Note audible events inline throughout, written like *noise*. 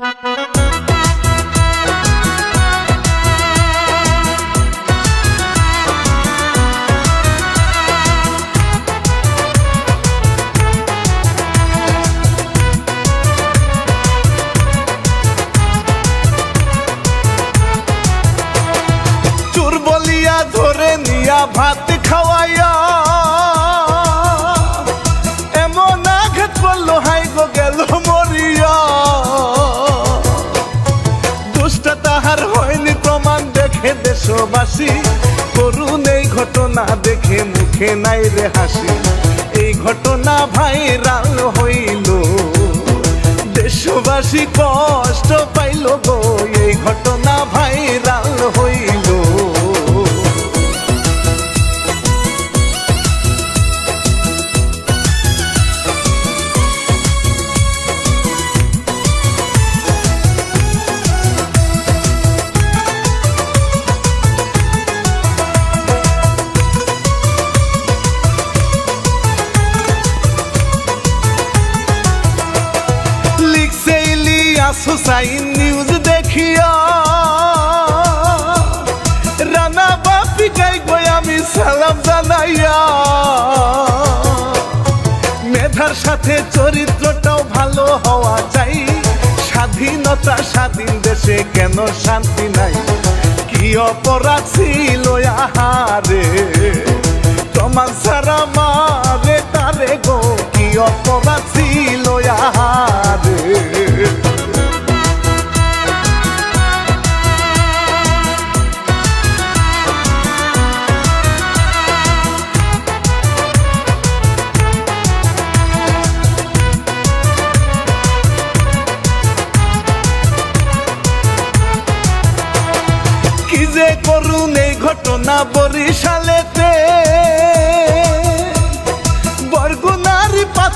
চুর *laughs* তাহার হয়নি প্রমাণ, দেখে দেশবাসী। করুন এই ঘটনা দেখে মুখে নাই রে হাসি। এই ঘটনা ভাইরাল হইল। দেশবাসী কষ্ট পাইল গো, এই ঘটনা ভাইরাল হইল। হুসাইন নিউজ দেখিয়া। রানা বাপি গাই গই আমি সালাম জানাইয়া। মেধার সাথে চরিত্রটাও ভালো হওয়া চাই। স্বাধীনতা স্বাধীন দেশে কেন শান্তি নাই? কি অপরাধ ছিল, আহারে?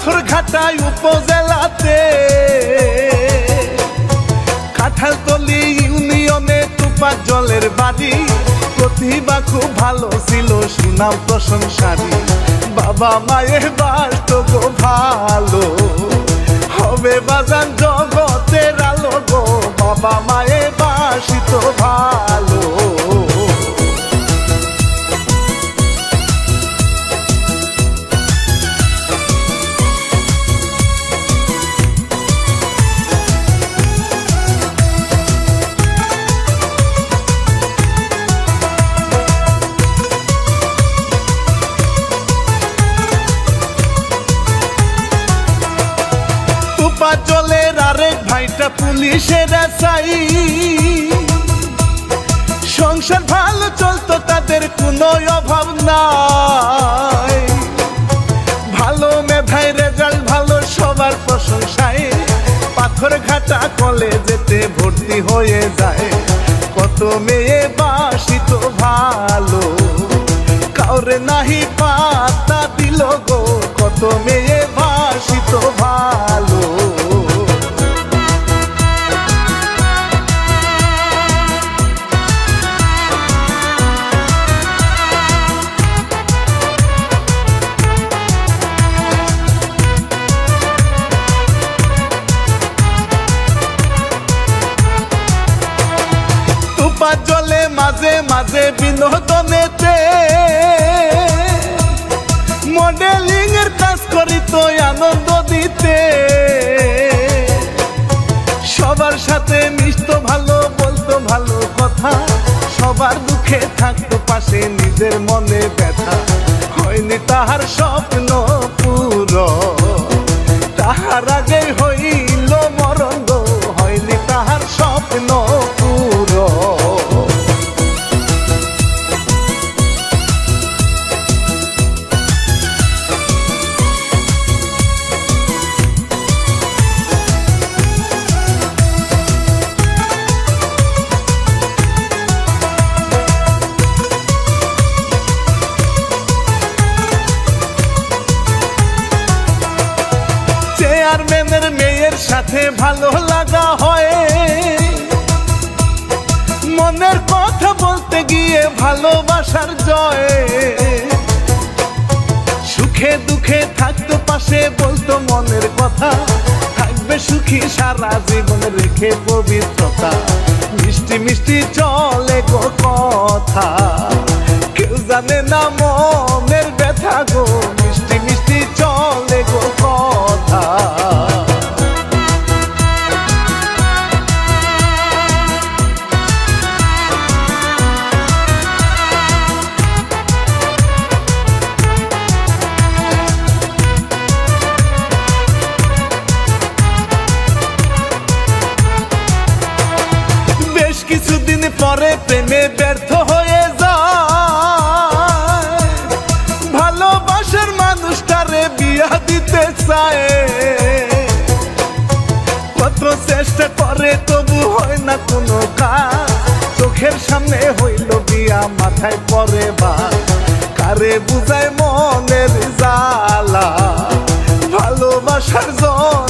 বরগুনারি পাথর ঘাটায় উপজেলাতে। কাঁঠালতলি ইউনিয়নে তুপাক জলের বাড়ি। প্রতিভা খুব ভালো ছিল, সুনাম প্রশংসারি বাবা মায়ের বাস তো ভালো। হবে বাজান জগতের আলো গো, বাবা মায়ের বাসি তো ভালো। পুলিশের চাই সংসার ভালো চলতো, তাদের কোনো অভাব নাই। ভালো মেধায় রেজাল্ট ভালো সবার প্রশংসায়। পাথর ঘাটা কলেজেতে ভর্তি হয়ে যায়। কত মেয়ে বাসিত ভালো। কাউরে নাহি পাতা দিল গো, কত মেয়ে বাসিত ভালো। জলে মাঝে মাঝে বিনোদনেতে। মডেলিং এর কাজ করি তো আনন্দ দিতে। সবার সাথে মিশতো ভালো, বলতো ভালো কথা। সবার দুঃখে থাকতো পাশে নিজের মনে ব্যথা। হয়নি তাহার স্বপ্ন পুরো তাহার আগে হইল মরণ হয়নি তাহার স্বপ্ন জয়। সুখে দুঃখে থাকতো পাশে বলতো মনের কথা। থাকবে সুখী সারা জীবন রেখে পবিত্রতা। মিষ্টি মিষ্টি চলে গো কথা। কেউ জানে না মনের চায়। কত চেষ্টা করে তবু হয় না কোনো কাজ। চোখের সামনে হইল বিয়া মাথায় পরে বা কারে বুঝায় মনের জ্বালা? ভালোবাসার জন্যে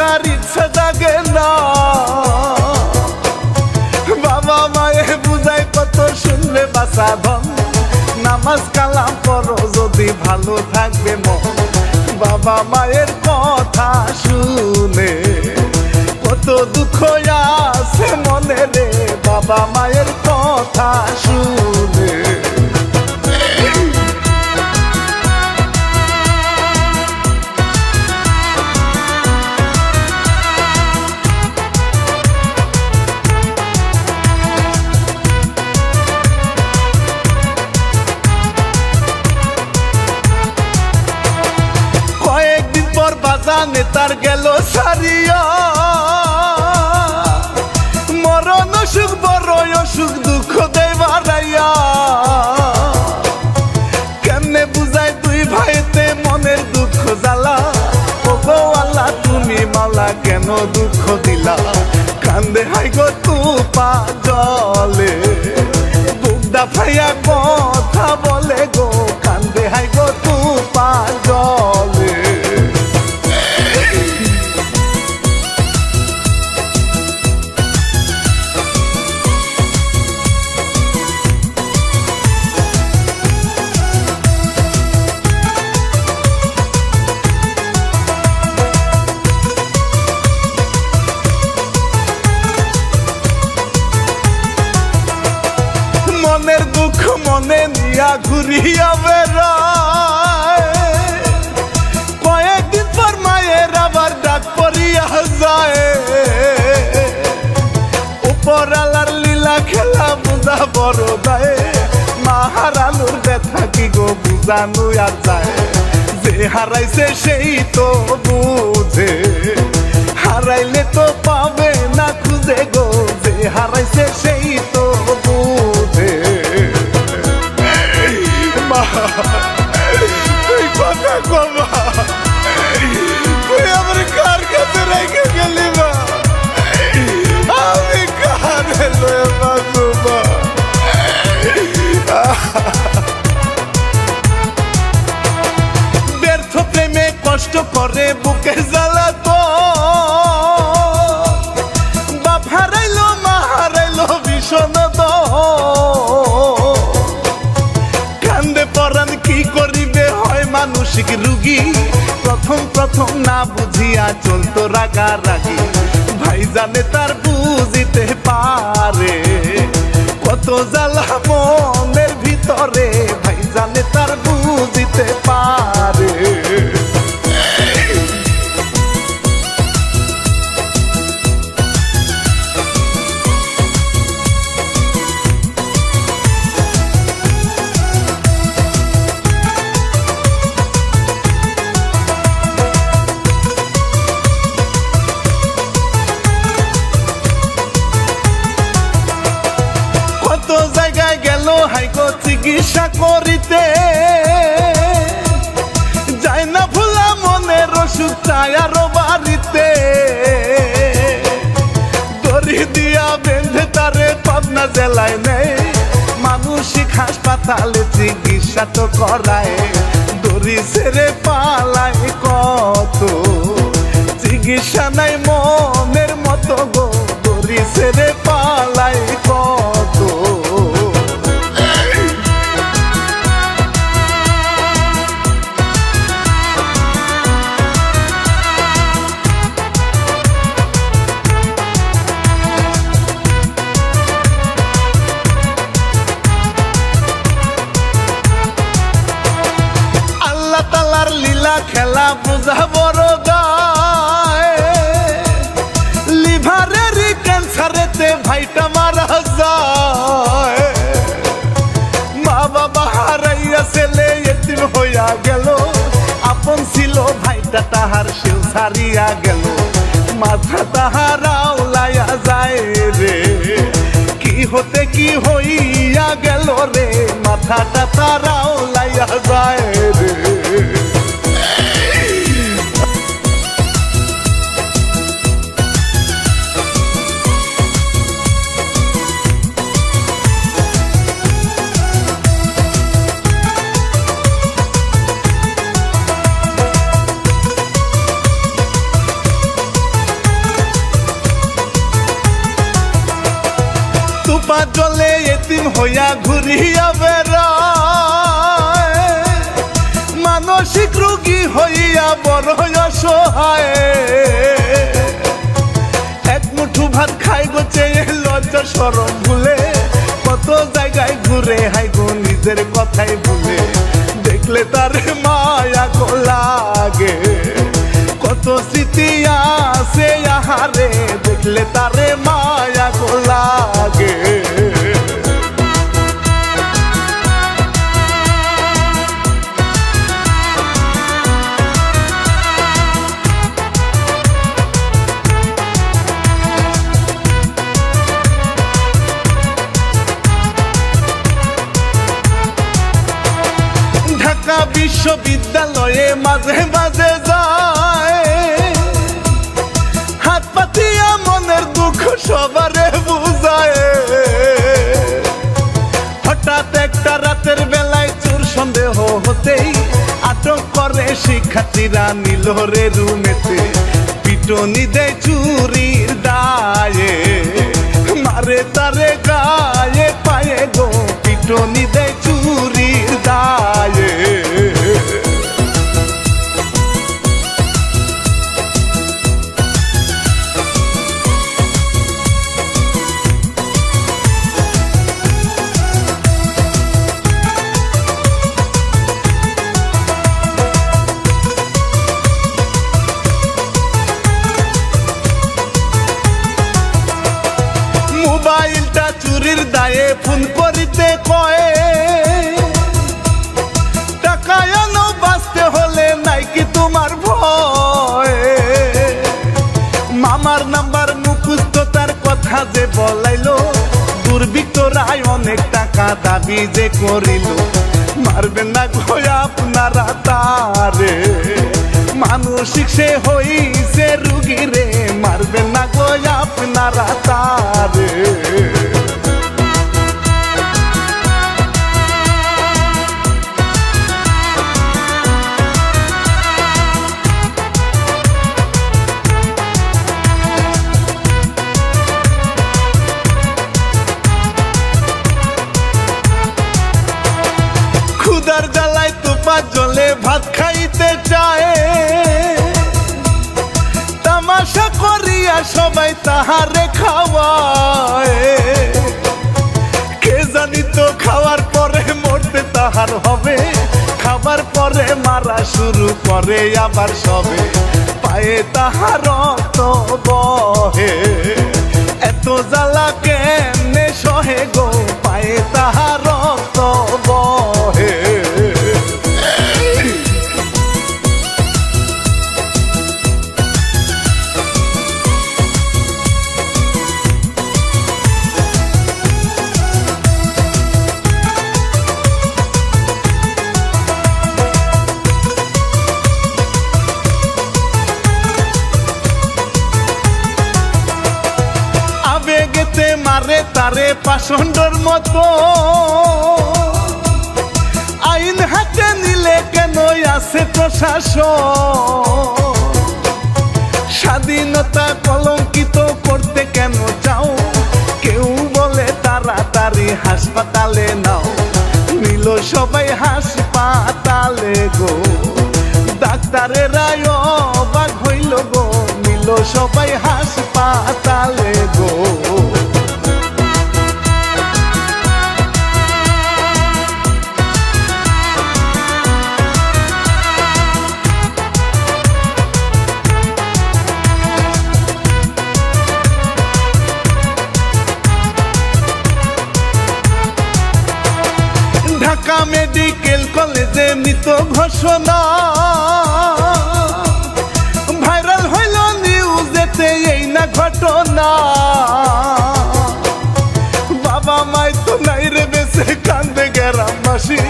থাকার ইচ্ছা জাগে না। বাবা মায়ে বুঝাই কত শুনলে বাসা ধন। নামাজ কালাম করো যদি ভালো থাকবে মন। বাবা মায়ের কথা শুনে কত দুঃখ আছে মনে রে। বাবা মায়ের কথা শুনে তার গেল সারিয়া। মরণ অসুখ বড় অসুখ দুঃখ দেয় বাড়াইয়া কেমনে বুঝায় দুই ভাইতে মনের দুঃখ জ্বালা? ও আল্লাহ, তুমি মালা কেন দুঃখ দিলা? মনের দুঃখ মনে নিয়া ঘুরিয়া বেড়ায়। কয়েকদিন পর মায়ের আবার ডাক পড়িয়া যায়। উপর আলার লীলা খেলা বুঝা বড় দায়। মাহার আলুর ব্যথা কি গো বুঝানো যায়। যে হারাইছে সেই তো বুঝে। হারাইলে তো পাবে না খুঁজে গো। যে হারাইছে সেই তো চলতো রাগা রাগি ভাই জানে তার বুঝিতে পারে। কত জ্বালা চিকিৎসা করিতে। যায় না ভুলা মনের ওষুধ চায় আরও বাড়িতে। দড়ি দিয়া বেঁধে তারে পাবনা জেলায় নেই মানসিক হাসপাতালে চিকিৎসা তো করায়। দড়ি ছেড়ে পালায় কত? চিকিৎসা নাই মনের মতো গো। দড়ি ছেড়ে পালায় কত? ক্যান্সারেতে ভাইটা মারা যায়। মা বাবা হারাইয়া ছেলে এতিম হইয়া গেল। আপন ছিল ভাইটা তাহার সেও সারিয়া গেল। মাথা তাহারা উলাইয়া যায় রে। কি হতে কি হইয়া গেল রে? মাথাটা তারা উলাইয়া যায় রে। ঘুরিয়া বেড়ায়। মানসিক রোগী হইয়া বড় অসহায়। এক মুঠু ভাত খাই গোছে লজ্জা সরম ভুলে। কত জায়গায় ঘুরে হাই গো নিজের কথাই ভুলে। দেখলে তার মায়া গো লাগে। কত স্মৃতি আছে আহারে, দেখলে তারে বিশ্ববিদ্যালয়ে মাঝে মাঝে যায়। হাত পাতিয়া মনের দুঃখ সবারে বুঝায়। হঠাৎ একটা রাতের বেলায় চোর সন্দেহ হতেই আটক করে শিক্ষার্থীরা নিল রে রুমেতে। পিটনি দেয় চুরির দায়ে, মারে তারে গায়ে, পায়ে গো, পিটনি দেয় মামার নাম্বার মুখস্থ, তার কথা যে বলাইলো। রায় অনেক টাকা দাবি যে করিল। মারবেন না ঘয় আপনারা তারে। মানসিক সে হইছে রুগী রে। মারবেন না গো আপনারা তারে। জলে ভাত খাইতে চায়। তামাশা করিয়া সবাই তাহারে খাওয়ায়। কে জানি তো খাওয়ার পরে মরতে তাহার হবে। খাবার পরে মারা শুরু করে আবার সবে। পায়ে তাহার তো বহে। এত জ্বালা কেমনে সহে গো পায়ে স্বাধীনতা কলঙ্কিত করতে কেন চাও? কেউ বলে তাড়াতাড়ি হাসপাতালে নাও। নিল সবাই হাসপাতালে গো। ডাক্তারেরা অবাক হইল গো। নিল সবাই হাসপাতালে গো। ঘোষণা ভাইরাল হইল এই না ঘটনা। বাবা মাই তো নাই রে বেসে কান্দে গ্রামবাসী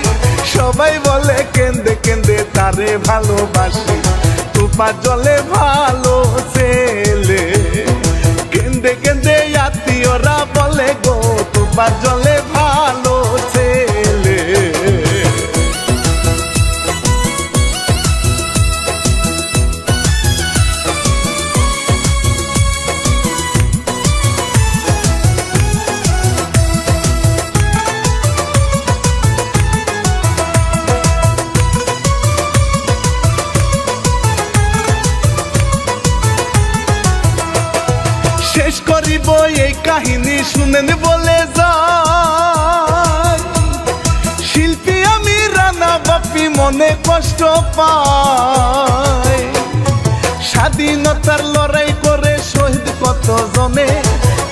সবাই বলে, কেন্দে কেন্দে তারে ভালোবাসি। তুপা জলে ভালো ছেলে। কেন্দে কেন্দে আত্মীয়রা বলে, গো, তুপা জলে শেষ করিব এই কাহিনী শুনেন বলে যা শিল্পী আমি, রানা বাপি মনে কষ্ট পায়। স্বাধীনতার লড়াই করে শহীদ কত জনে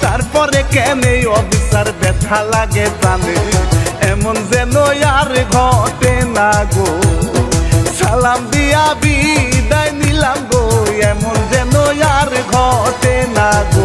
তারপরে কেন এই অবিচার ব্যথা লাগে তাদের এমন যেন আর ঘটে না গো। সালাম দিয়া বিদায় নিলাম গো, এমন যেন আর ঘটে না গো।